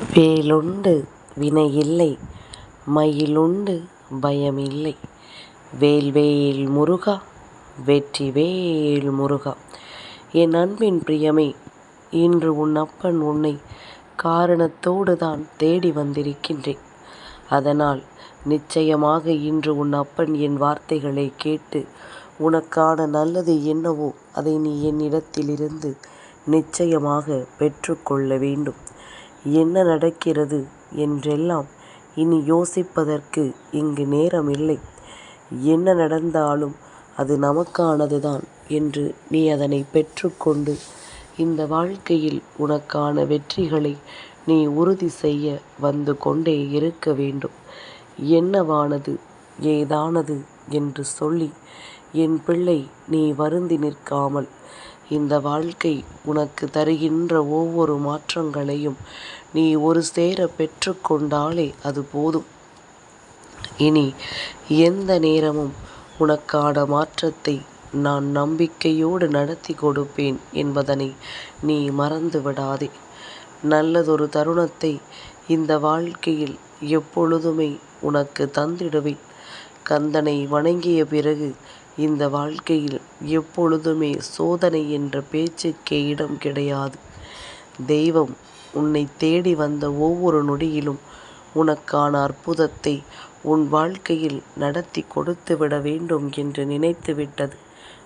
வேலுண்டு வினையில்லை மயிலுண்டு பயமில்லை. வேல்வேல் முருகா வெற்றி வேல் முருகா. என் அன்பின் பிரியமே இன்று உன் அப்பன் உன்னை காரணத்தோடு தான் தேடி வந்திருக்கின்றேன். அதனால் நிச்சயமாக இன்று உன் அப்பன் என் வார்த்தைகளை கேட்டு உனக்கான நல்லது என்னவோ அதை நீ என்னிடத்திலிருந்து நிச்சயமாக பெற்றுக்கொள்ள வேண்டும். என்ன நடக்கிறது என்றெல்லாம் இனி யோசிப்பதற்கு இங்கு நேரம் இல்லை என்ன நடந்தாலும் அது நமக்கானதுதான் என்று நீ அதனை பெற்றுக்கொண்டு இந்த வாழ்க்கையில் உனக்கான வெற்றிகளை நீ உறுதி செய்ய வந்து கொண்டே இருக்க வேண்டும். என்னவானது ஏதானது என்று சொல்லி என் பிள்ளை நீ வருந்தி நிற்காமல் இந்த வாழ்க்கை உனக்கு தருகின்ற ஒவ்வொரு மாற்றங்களையும் நீ ஒரு சேர பெற்றுக்கொண்டாலே அது போதும். இனி எந்த நேரமும் உனக்கான மாற்றத்தை நான் நம்பிக்கையோடு நடத்தி கொடுப்பேன் என்பதனை நீ மறந்து விடாதே நல்லதொரு தருணத்தை இந்த வாழ்க்கையில் எப்பொழுதுமே உனக்கு தந்திடுவேன். கந்தனை வணங்கிய பிறகு இந்த வாழ்க்கையில் எப்பொழுதுமே சோதனை என்ற பேச்சுக்கே இடம் கிடையாது. தெய்வம் உன்னை தேடி வந்த ஒவ்வொரு நொடியிலும் உனக்கான அற்புதத்தை உன் வாழ்க்கையில் நடத்தி கொடுத்து விட வேண்டும் என்று நினைத்து விட்டது.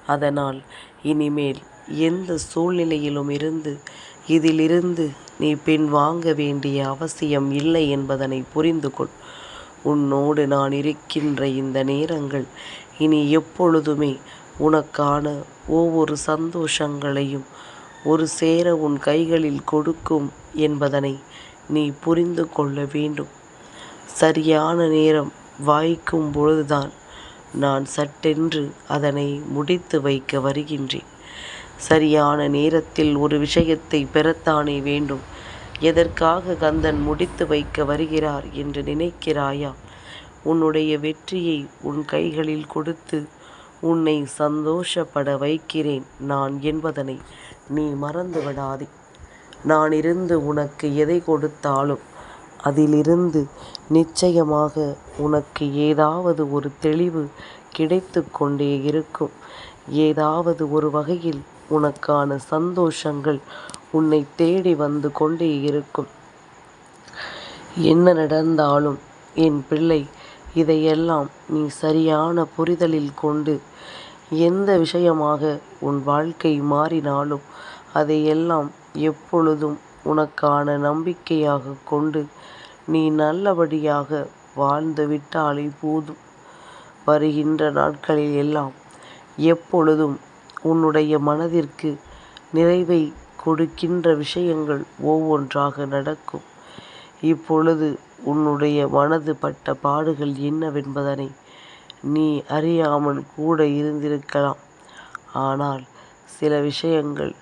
அதனால் இனிமேல் எந்த சூழ்நிலையிலும் இருந்து இதிலிருந்து நீ பின் வாங்க வேண்டிய அவசியம் இல்லை என்பதனை புரிந்து கொள். உன்னோடு நான் இருக்கின்ற இந்த நேரங்கள் இனி எப்பொழுதுமே உனக்கான ஒவ்வொரு சந்தோஷங்களையும் ஒரு சேர உன் கைகளில் கொடுக்கும் என்பதனை நீ புரிந்து கொள்ள வேண்டும். சரியான நேரம் வாய்க்கும் பொழுதுதான் நான் சட்டென்று அதனை முடித்து வைக்க வருகின்றேன். சரியான நேரத்தில் ஒரு விஷயத்தை பெறத்தானே வேண்டும். எதற்காக கந்தன் முடித்து வைக்க வருகிறார் என்று நினைக்கிறாயா? உன்னுடைய வெற்றியை உன் கைகளில் கொடுத்து உன்னை சந்தோஷப்பட வைக்கிறேன் நான் என்பதனை நீ மறந்து விடாதே நான் இருந்து உனக்கு எதை கொடுத்தாலும் அதிலிருந்து நிச்சயமாக உனக்கு ஏதாவது ஒரு தெளிவு கிடைத்து கொண்டே இருக்கும். ஏதாவது ஒரு வகையில் உனக்கான சந்தோஷங்கள் உன்னை தேடி வந்து கொண்டே இருக்கும். என்ன நடந்தாலும் என் பிள்ளை இதையெல்லாம் நீ சரியான புரிதலில் கொண்டு எந்த விஷயமாக உன் வாழ்க்கை மாறினாலும் அதையெல்லாம் எப்பொழுதும் உனக்கான நம்பிக்கையாக கொண்டு நீ நல்லபடியாக வாழ்ந்து விட்டாலே போதும். வருகின்ற நாட்களில் எல்லாம் எப்பொழுதும் உன்னுடைய மனதிற்கு நிறைவை கொடுக்கின்ற விஷயங்கள் ஒவ்வொன்றாக நடக்கும். இப்பொழுது உன்னுடைய மனது பட்ட பாடுகள் என்னவென்பதனை நீ அறியாமல் கூட இருந்திருக்கலாம். ஆனால் சில விஷயங்கள்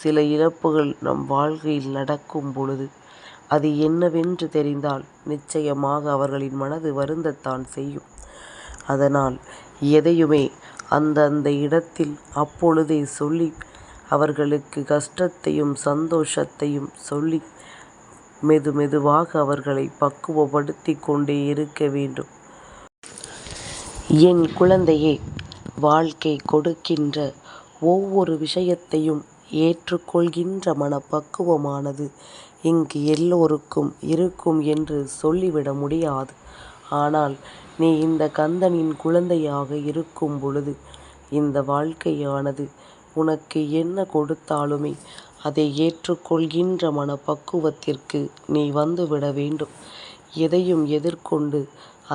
சில இழப்புகள் நம் வாழ்க்கையில் நடக்கும் பொழுது அது என்னவென்று தெரிந்தால் நிச்சயமாக அவர்களின் மனது வருந்தத்தான் செய்யும். அதனால் எதையுமே அந்தந்த இடத்தில் அப்பொழுதே சொல்லி அவர்களுக்கு கஷ்டத்தையும் சந்தோஷத்தையும் சொல்லி மெது மெதுவாக அவர்களை பக்குவப்படுத்தி கொண்டே இருக்க வேண்டும். என் குழந்தையே வாழ்க்கை கொடுக்கின்ற ஒவ்வொரு விஷயத்தையும் ஏற்றுக்கொள்கின்ற மனப்பக்குவமானது இங்கு எல்லோருக்கும் இருக்கும் என்று சொல்லிவிட முடியாது. ஆனால் நீ இந்த கந்தனின் குழந்தையாக இருக்கும் பொழுது இந்த வாழ்க்கையானது உனக்கு என்ன கொடுத்தாலுமே அதை ஏற்றுக்கொள்கின்ற மனப்பக்குவத்திற்கு நீ வந்துவிட வேண்டும். எதையும் எதிர்கொண்டு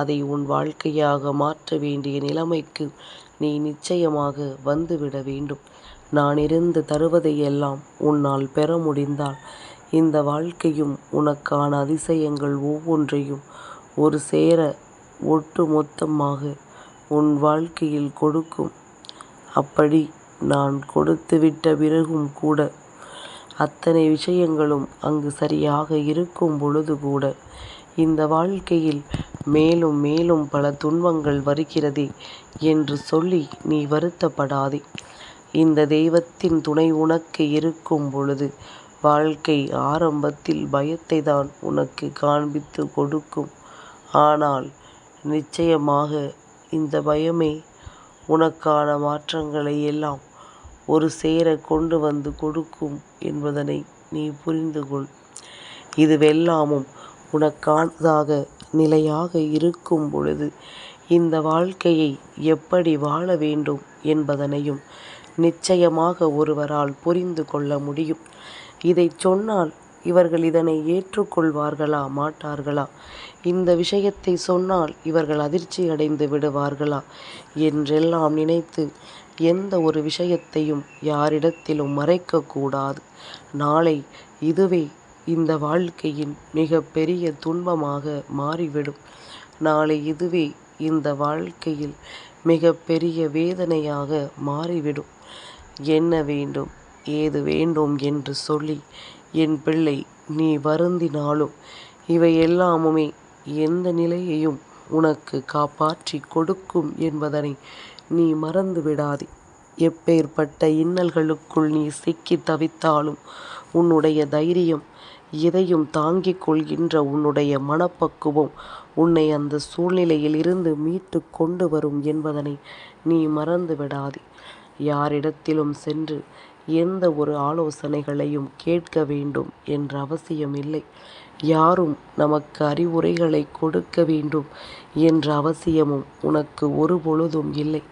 அதை உன் வாழ்க்கையாக மாற்ற வேண்டிய நிலைமைக்கு நீ நிச்சயமாக வந்துவிட வேண்டும். நான் இருந்து தருவதையெல்லாம் உன்னால் பெற முடிந்தால் இந்த வாழ்க்கையும் உனக்கான அதிசயங்கள் ஒவ்வொன்றையும் ஒரு சேர ஒட்டு மொத்தமாக உன் வாழ்க்கையில் கொடுக்கும். அப்படி நான் கொடுத்துவிட்ட பிறகும் கூட அத்தனை விஷயங்களும் அங்கு சரியாக இருக்கும் பொழுது கூட இந்த வாழ்க்கையில் மேலும் மேலும் பல துன்பங்கள் வருகிறதே என்று சொல்லி நீ வருத்தப்படாதே. இந்த தெய்வத்தின் துணை உனக்கு இருக்கும் பொழுது வாழ்க்கை ஆரம்பத்தில் பயத்தை தான் உனக்கு காண்பித்து கொடுக்கும். ஆனால் நிச்சயமாக இந்த பயமே உனக்கான மாற்றங்களை எல்லாம் ஒரு சேர கொண்டு வந்து கொடுக்கும் என்பதனை நீ புரிந்து கொள் இதுவெல்லாமும் உனக்கானதாக நிலையாக இருக்கும் பொழுது இந்த வாழ்க்கையை எப்படி வாழ வேண்டும் என்பதனையும் நிச்சயமாக ஒருவரால் புரிந்து கொள்ள முடியும். இதை சொன்னால் இவர்கள் இதனை ஏற்றுக்கொள்வார்களா மாட்டார்களா? இந்த விஷயத்தை சொன்னால் இவர்கள் அதிர்ச்சி அடைந்து விடுவார்களா? என்றெல்லாம் நினைத்து எந்த ஒரு விஷயத்தையும் யாரிடத்திலும் மறைக்கக்கூடாது. நாளை இதுவே இந்த வாழ்க்கையின் மிக பெரிய துன்பமாக மாறிவிடும். நாளை இதுவே இந்த வாழ்க்கையில் மிக பெரிய வேதனையாக மாறிவிடும். என்ன வேண்டும் ஏது வேண்டும் என்று சொல்லி என் பிள்ளை நீ வருந்தினாலும் இவை எல்லாமுமே எந்த நிலையையும் உனக்கு காப்பாற்றி கொடுக்கும் என்பதனை நீ மறந்து விடாதே. எப்பேற்பட்ட இன்னல்களுக்குள் நீ சிக்கி தவித்தாலும் உன்னுடைய தைரியம் எதையும் தாங்கிக் கொள்கின்ற உன்னுடைய மனப்பக்குவம் உன்னை அந்த சூழ்நிலையில் இருந்து மீட்டு கொண்டு வரும் என்பதனை நீ மறந்து விடாதே. யாரிடத்திலும் சென்று எந்த ஒரு ஆலோசனைகளையும் கேட்க வேண்டும் என்ற அவசியம் இல்லை யாரும் நமக்கு அறிவுரைகளை கொடுக்க வேண்டும் என்ற அவசியமும் உனக்கு ஒரு பொழுதும் இல்லை.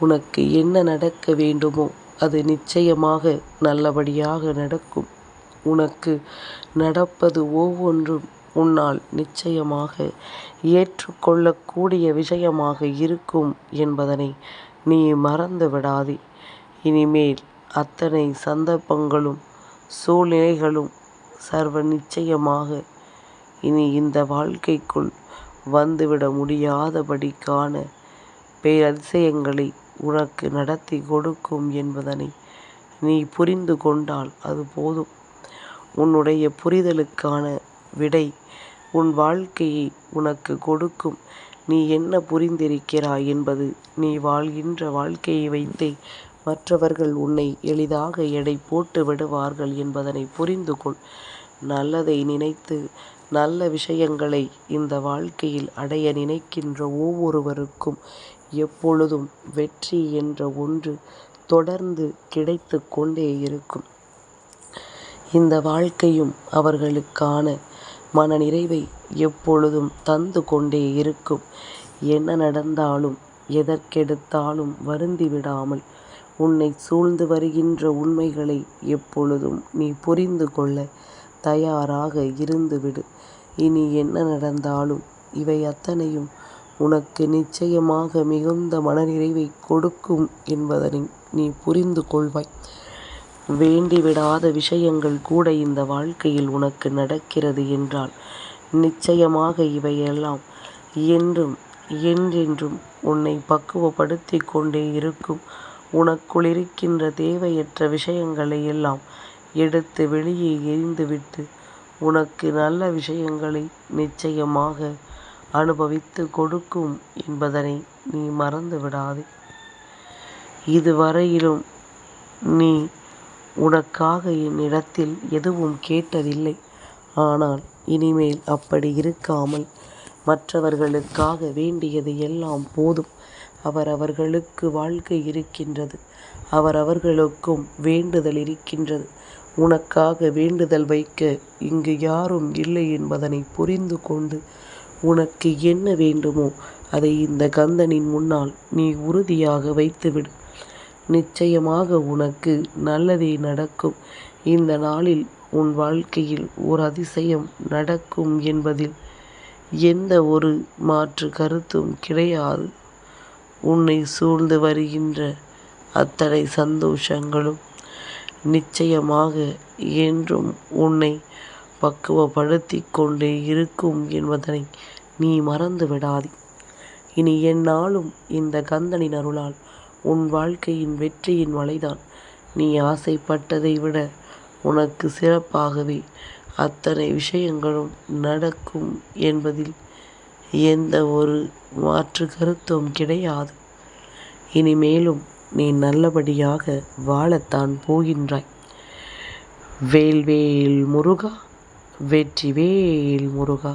உனக்கு என்ன நடக்க வேண்டுமோ அது நிச்சயமாக நல்லபடியாக நடக்கும். உனக்கு நடப்பது ஒவ்வொன்றும் உன்னால் நிச்சயமாக ஏற்றுக்கொள்ளக்கூடிய விஷயமாக இருக்கும் என்பதனை நீ மறந்து விடாதே. இனிமேல் அத்தனை சந்தர்ப்பங்களும் சூழ்நிலைகளும் சர்வ நிச்சயமாக இனி இந்த வாழ்க்கைக்குள் வந்துவிட முடியாதபடிக்கான பேரதிசயங்களை உனக்கு நடத்தி கொடுக்கும் என்பதனை நீ புரிந்து கொண்டால் அது போதும். உன்னுடைய புரிதலுக்கான விடை உன் வாழ்க்கையை உனக்கு கொடுக்கும். நீ என்ன புரிந்திருக்கிறாய் என்பது நீ வாழ்கின்ற வாழ்க்கையை வைத்தே மற்றவர்கள் உன்னை எளிதாக எடை போட்டு விடுவார்கள் என்பதனை புரிந்து கொள். நல்லதை நினைத்து நல்ல விஷயங்களை இந்த வாழ்க்கையில் அடைய நினைக்கின்ற ஒவ்வொருவருக்கும் எப்பொழுதும் வெற்றி என்ற ஒன்று தொடர்ந்து கிடைத்து கொண்டே இருக்கும். இந்த வாழ்க்கையும் அவர்களுக்கான மனநிறைவை எப்பொழுதும் தந்து கொண்டே இருக்கும். என்ன நடந்தாலும் எதற்கெடுத்தாலும் வருந்தி விடாமல் உன்னை சூழ்ந்து வருகின்ற உண்மைகளை எப்பொழுதும் நீ புரிந்து கொள்ள தயாராக இருந்துவிடு. இனி என்ன நடந்தாலும் இவை அத்தனையும் உனக்கு நிச்சயமாக மிகுந்த மனநிறைவை கொடுக்கும் என்பதனை நீ புரிந்து கொள்வாய். வேண்டிவிடாத விஷயங்கள் கூட இந்த வாழ்க்கையில் உனக்கு நடக்கிறது என்றால் நிச்சயமாக இவையெல்லாம் என்றும் என்றென்றும் உன்னை பக்குவப்படுத்தி கொண்டே இருக்கும். உனக்குள் இருக்கின்ற தேவையற்ற விஷயங்களை எல்லாம் எடுத்து வெளியே எரிந்துவிட்டு உனக்கு நல்ல விஷயங்களை நிச்சயமாக அனுபவித்து கொடுக்கும் என்பதனை நீ மறந்து விடாதே இதுவரையிலும் நீ உனக்காக என்னிடத்தில் எதுவும் கேட்டதில்லை. ஆனால் இனிமேல் அப்படி இருக்காமல் மற்றவர்களுக்காக வேண்டியது எல்லாம் போதும். அவரவர்களுக்கு வாழ்க்கை இருக்கின்றது. அவரவர்களுக்கும் வேண்டுதல் இருக்கின்றது. உனக்காக வேண்டுதல் வைக்க இங்கு யாரும் இல்லை என்பதனை புரிந்து கொண்டு உனக்கு என்ன வேண்டுமோ அதை இந்த கந்தனின் முன்னால் நீ உறுதியாக வைத்துவிடு. நிச்சயமாக உனக்கு நல்லதே நடக்கும். இந்த நாளில் உன் வாழ்க்கையில் ஒரு அதிசயம் நடக்கும் என்பதில் எந்த ஒரு மாற்று கருத்தும் கிடையாது. உன்னை சூழ்ந்து வருகின்ற அத்தனை சந்தோஷங்களும் நிச்சயமாக என்றும் உன்னை பக்குவப்படுத்தி கொண்டே இருக்கும் என்பதனை நீ மறந்து விடாதே இனி எந்நாளும் இந்த கந்தனின் அருளால் உன் வாழ்க்கையின் வெற்றியின் மலைதான் நீ ஆசைப்பட்டதை விட உனக்கு சிறப்பாகவே அத்தனை விஷயங்களும் நடக்கும் என்பதில் எந்த ஒரு மாற்று கருத்தும் கிடையாது. இனிமேலும் நீ நல்லபடியாக வாழத்தான் போகின்றாய். வேல்வேல் முருகா. வெற்றிவேல் முருகா.